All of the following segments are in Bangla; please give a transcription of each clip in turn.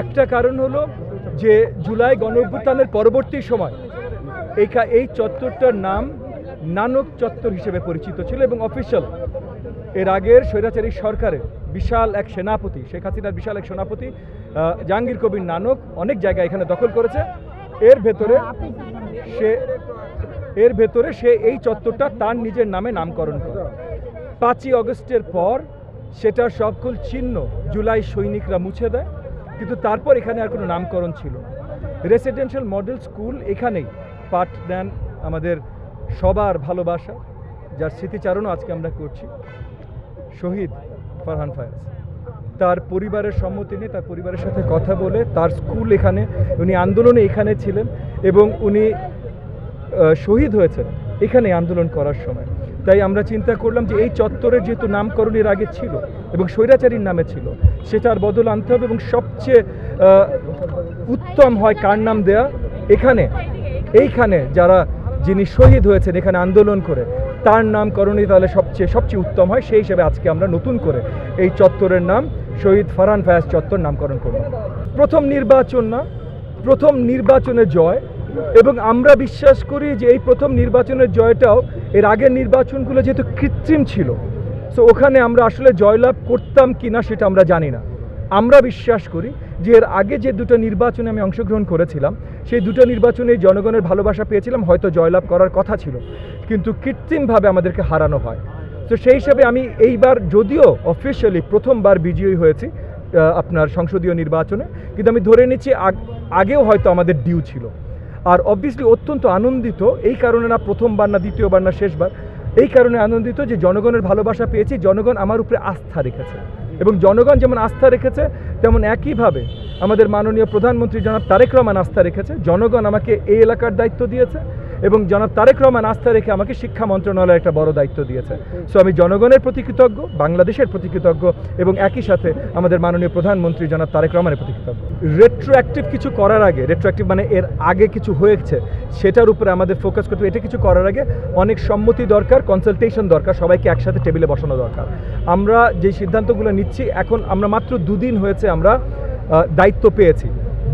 একটা কারণ হলো যে জুলাই গণ অভ্যুত্থানের পরবর্তী সময় এই এই চত্বরটার নাম নানক চত্বর হিসেবে পরিচিত ছিল এবং অফিসিয়াল এর আগের স্বৈরাচারী সরকারের বিশাল এক সেনাপতি, শেখ হাসিনার বিশাল এক সেনাপতি জাহাঙ্গীর কবির নানক অনেক জায়গা এখানে দখল করেছে। এর ভেতরে সে এর ভেতরে সে এই চত্বরটা তার নিজের নামে নামকরণ করে। পাঁচই অগস্টের পর সেটা সকল চিহ্ন জুলাই সৈনিকরা মুছে দেয়। কিন্তু তারপর এখানে আর কোনো নামকরণ ছিল রেসিডেন্সিয়াল মডেল স্কুল এখানেই পাঠ দেন আমাদের সবার ভালোবাসা, যার স্মৃতিচারণও আজকে আমরা করছি। শহীদ ফারহান ফায়াজ। তার পরিবারের সম্মতি নিয়ে, তার পরিবারের সাথে কথা বলে তার স্কুল এখানে, উনি আন্দোলনে এখানে ছিলেন এবং উনি শহীদ হয়েছেন এখানে আন্দোলন করার সময়। তাই আমরা চিন্তা করলাম যে এই চত্বরের যেহেতু নামকরণের আগে ছিল এবং স্বৈরাচারীর নামে ছিল, সেটার বদল আনতে হবে এবং সবচেয়ে উত্তম হয় কার নাম দেয়া? এখানে, এইখানে যারা, যিনি শহীদ হয়েছেন, এখানে আন্দোলন করে, তার নামকরণই তাহলে সবচেয়ে সবচেয়ে উত্তম হয়। সেই হিসেবে আজকে আমরা নতুন করে এই চত্বরের নাম, শহীদ ফারহান ফায়াজ চত্বর নামকরণ করব প্রথম নির্বাচন না, প্রথম নির্বাচনে জয় এবং আমরা বিশ্বাস করি যে এই প্রথম নির্বাচনের জয়টাও এর আগের নির্বাচনগুলো যেহেতু কৃত্রিম ছিল সো ওখানে আমরা আসলে জয়লাভ করতাম কি না সেটা আমরা জানি না। আমরা বিশ্বাস করি যে এর আগে যে দুটো নির্বাচনে আমি অংশগ্রহণ করেছিলাম, সেই দুটো নির্বাচনে জনগণের ভালোবাসা পেয়েছিলাম, হয়তো জয়লাভ করার কথা ছিল, কিন্তু কৃত্রিমভাবে আমাদেরকে হারানো হয়। তো সেই হিসাবে আমি এইবার যদিও অফিসিয়ালি প্রথমবার বিজয়ী হয়েছি আপনার সংসদীয় নির্বাচনে, কিন্তু আমি ধরে নিচ্ছি আগ- আগেও হয়তো আমাদের ডিউ ছিল। আর অবভিয়াসলি অত্যন্ত আনন্দিত, এই কারণে না প্রথমবার না দ্বিতীয়বার না শেষবার, এই কারণে আনন্দিত যে জনগণের ভালোবাসা পেয়েছি, জনগণ আমার উপরে আস্থা রেখেছে। এবং জনগণ যেমন আস্থা রেখেছে, তেমন একইভাবে আমাদের মাননীয় প্রধানমন্ত্রী জনাব তারেক রহমান আস্থা রেখেছে, জনগণ আমাকে এই এলাকার দায়িত্ব দিয়েছে। এবং জনাব তারেক রহমান আস্থা রেখে আমাকে শিক্ষা মন্ত্রণালয়ের একটা বড় দায়িত্ব দিয়েছে। সো আমি জনগণের প্রতি কৃতজ্ঞ, বাংলাদেশের প্রতি কৃতজ্ঞ এবং একই সাথে আমাদের মাননীয় প্রধানমন্ত্রী জনাব তারেক রহমানের প্রতি কৃতজ্ঞ। রেট্রোঅ্যাক্টিভ কিছু করার আগে রেট্রোঅ্যাক্টিভ মানে এর আগে কিছু হয়েছে, সেটার উপরে আমাদের ফোকাস করতে। এটা কিছু করার আগে অনেক সম্মতি দরকার কনসালটেশন দরকার, সবাইকে একসাথে টেবিলে বসানো দরকার। আমরা যে সিদ্ধান্তগুলো নিচ্ছি, এখন আমরা মাত্র দুদিন হয়েছে আমরা দায়িত্ব পেয়েছি।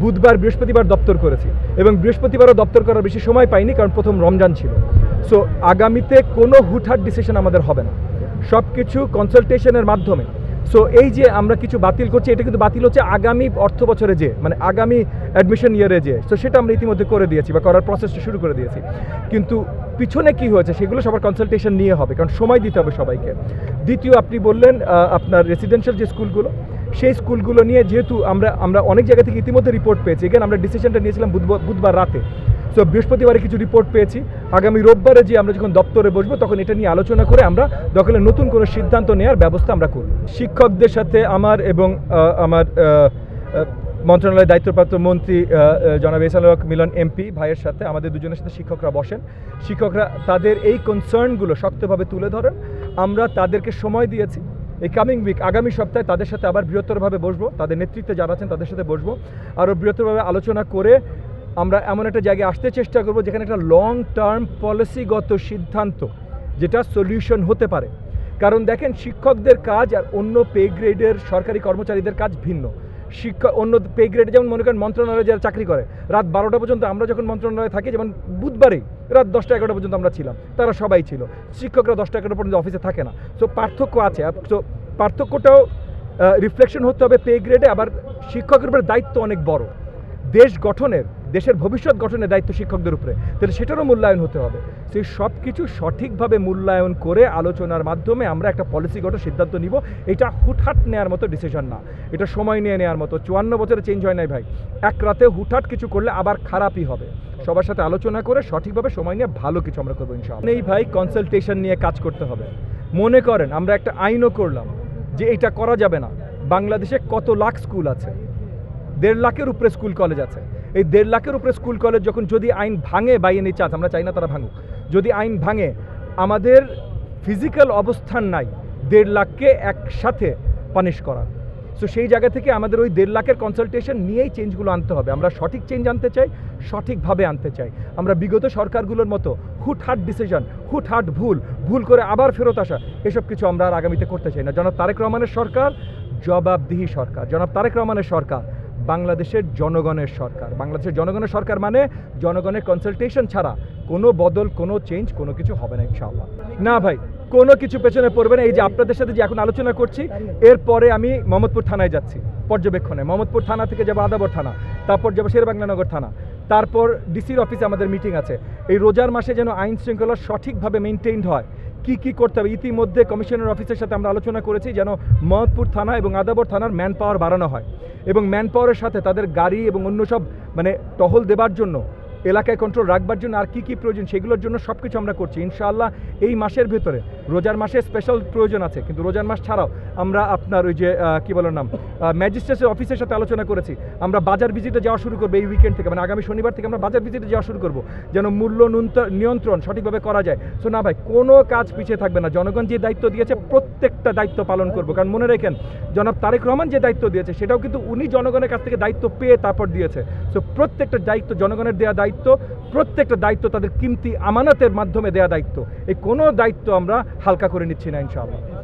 বুধবার বৃহস্পতিবার দপ্তর করেছি এবং বৃহস্পতিবারও দপ্তর করার বেশি সময় পাইনি কারণ প্রথম রমজান ছিল। সো আগামীতে কোনো হুটহাট ডিসিশন আমাদের হবে না। সব কিছু কনসালটেশনের মাধ্যমে। সো এই যে আমরা কিছু বাতিল করছি, এটা কিন্তু বাতিল হচ্ছে আগামী অর্থ বছরে যে মানে আগামী অ্যাডমিশন ইয়ারে যে। তো সেটা আমরা ইতিমধ্যে করে দিয়েছি বা করার প্রসেসটা শুরু করে দিয়েছি। কিন্তু পিছনে কি হয়েছে সেগুলো সবার কনসালটেশন নিয়ে হবে, কারণ সময় দিতে হবে সবাইকে। দ্বিতীয়, আপনি বললেন আপনার রেসিডেন্সিয়াল যে স্কুলগুলো সেই স্কুলগুলো নিয়ে যেহেতু আমরা আমরা অনেক জায়গা থেকে ইতিমধ্যে রিপোর্ট পেয়েছি। এখানে আমরা ডিসিশনটা নিয়েছিলাম বুধবার রাতে। সো বৃহস্পতিবারে কিছু রিপোর্ট পেয়েছি। আগামী রোববারে যে আমরা যখন দপ্তরে বসবো, তখন এটা নিয়ে আলোচনা করে আমরা দখলে নতুন কোনো সিদ্ধান্ত নেওয়ার ব্যবস্থা আমরা করব। শিক্ষকদের সাথে আমার এবং আমার মন্ত্রণালয়ের দায়িত্বপ্রাপ্ত মন্ত্রী জনাব এসাল মিলন এমপি ভাইয়ের সাথে আমাদের দুজনের সাথে শিক্ষকরা বসেন। শিক্ষকরা তাদের এই কনসার্নগুলো শক্তভাবে তুলে ধরেন। আমরা তাদেরকে সময় দিয়েছি। এই কামিং উইক আগামী সপ্তাহে তাদের সাথে আবার বৃহত্তরভাবে বসবো। তাদের নেতৃত্বে যারা আছেন, তাদের সাথে বসবো। আরও বৃহত্তরভাবে আলোচনা করে আমরা এমন একটা জায়গায় আসতে চেষ্টা করব, যেখানে একটা লং টার্ম পলিসিগত সিদ্ধান্ত, যেটা সলিউশন হতে পারে। কারণ দেখেন, শিক্ষকদের কাজ আর অন্য পে গ্রেডের সরকারি কর্মচারীদের কাজ ভিন্ন। শিক্ষক অন্য পে গ্রেডে যেমন মনে করেন মন্ত্রণালয়ে যারা চাকরি করে, রাত বারোটা পর্যন্ত আমরা যখন মন্ত্রণালয়ে থাকি, যেমন বুধবারেই রাত দশটা এগারোটা পর্যন্ত আমরা ছিলাম, তারা সবাই ছিল। শিক্ষকরা দশটা এগারোটা পর্যন্ত অফিসে থাকে না। তো পার্থক্য আছে। তো পার্থক্যটাও রিফ্লেকশন হতে হবে পে গ্রেডে আবার শিক্ষকের উপরে দায়িত্ব অনেক বড়। দেশ গঠনের দেশের ভবিষ্যৎ গঠনের দায়িত্ব শিক্ষকদের উপরে। তাহলে সেটারও মূল্যায়ন হতে হবে। সেই সব কিছু সঠিকভাবে মূল্যায়ন করে আলোচনার মাধ্যমে আমরা একটা পলিসিগত সিদ্ধান্ত নিব। এটা হুটহাট নেওয়ার মতো ডিসিশন না। এটা সময় নিয়ে নেওয়ার মতো। চুয়ান্ন বছরে চেঞ্জ হয় নাই ভাই। এক রাতে হুটহাট কিছু করলে আবার খারাপই হবে। সবার সাথে আলোচনা করে সঠিকভাবে সময় নিয়ে ভালো কিছু আমরা করব ইনশাআল্লাহ। এই ভাই কনসালটেশন নিয়ে কাজ করতে হবে। মনে করেন, আমরা একটা আইনও করলাম যে এটা করা যাবে না। বাংলাদেশে কত লাখ স্কুল আছে? দেড় লাখের উপরে স্কুল কলেজ আছে। এই দেড় লাখের উপরে স্কুল, কলেজ যখন যদি আইন ভাঙে বাই এনি চান্স আমরা চাই না তারা ভাঙুক, যদি আইন ভাঙে, আমাদের ফিজিক্যাল অবস্থান নাই, দেড় লাখকে একসাথে পানিশ করা সো সেই জায়গা থেকে আমাদের ওই দেড় লাখের কনসালটেশন নিয়েই চেঞ্জগুলো আনতে হবে। আমরা সঠিক চেঞ্জ আনতে চাই সঠিকভাবে আনতে চাই। আমরা বিগত সরকারগুলোর মতো হুটহাট ডিসিশন হুটহাট ভুল ভুল করে আবার ফেরত আসা, এসব কিছু আমরা আর আগামীতে করতে চাই না। জনাব তারেক রহমানের সরকার, জবাবদিহি সরকার। জনাব তারেক রহমানের সরকার বাংলাদেশের জনগণের সরকার। বাংলাদেশের জনগণের সরকার মানে জনগণের কনসালটেশন ছাড়া কোনো বদল, কোনো চেঞ্জ কোনো কিছু হবে না ইনশাআল্লাহ। না ভাই, কোনো কিছু পেছনে পড়বে না। এই যে আপনাদের সাথে যে এখন আলোচনা করছি, এরপরে আমি মোহাম্মদপুর থানায় যাচ্ছি, পর্যবেক্ষণে। মোহাম্মদপুর থানা থেকে যাব আদাবর থানা, তারপর যাব শেরবাংলানগর থানা। তারপর ডিসির অফিসে আমাদের মিটিং আছে। এই রোজার মাসে যেন আইন শৃঙ্খলা সঠিকভাবে মেনটেইনড হয় কি কি করতে হবে? ইতিমধ্যে কমিশনার অফিসের সাথে আমরা আলোচনা করেছি যেন মহৎপুর থানা এবং আদাবর থানার ম্যান পাওয়ার বাড়ানো হয়। এবং ম্যান পাওয়ারের সাথে তাদের গাড়ি এবং অন্য সব মানে টহল দেবার জন্য এলাকায় কন্ট্রোল রাখবার জন্য আর কি কি প্রয়োজন সেগুলোর জন্য সব কিছু আমরা করছি। ইনশাআল্লাহ এই মাসের ভেতরে, রোজার মাসে স্পেশাল প্রয়োজন আছে, কিন্তু রোজার মাস ছাড়াও আমরা আপনার ওই যে কি বলার নাম ম্যাজিস্ট্রেটের অফিসের সাথে আলোচনা করেছি। আমরা বাজার ভিজিটে যাওয়া শুরু করব এই উইকেন্ড থেকে মানে আগামী শনিবার থেকে আমরা বাজার ভিজিটে যাওয়া শুরু করব, যেন মূল্য নিয়ন্ত্রণ সঠিকভাবে করা যায়। সো না ভাই, কোনো কাজ পিছিয়ে থাকবে না। জনগণ যে দায়িত্ব দিয়েছে, প্রত্যেকটা দায়িত্ব পালন করব। কারণ মনে রেখেন, জনাব তারেক রহমান যে দায়িত্ব দিয়েছে, সেটাও কিন্তু উনি জনগণের কাছ থেকে দায়িত্ব পেয়ে তারপর দিয়েছে। সো প্রত্যেকটা দায়িত্ব জনগণের দেওয়া দায়িত্ব প্রত্যেকটা দায়িত্ব তাদের কিমতি, আমানতের মাধ্যমে দেয়া দায়িত্ব। এই কোনো দায়িত্ব আমরা হালকা করে নিচ্ছি না, ইনশাআল্লাহ।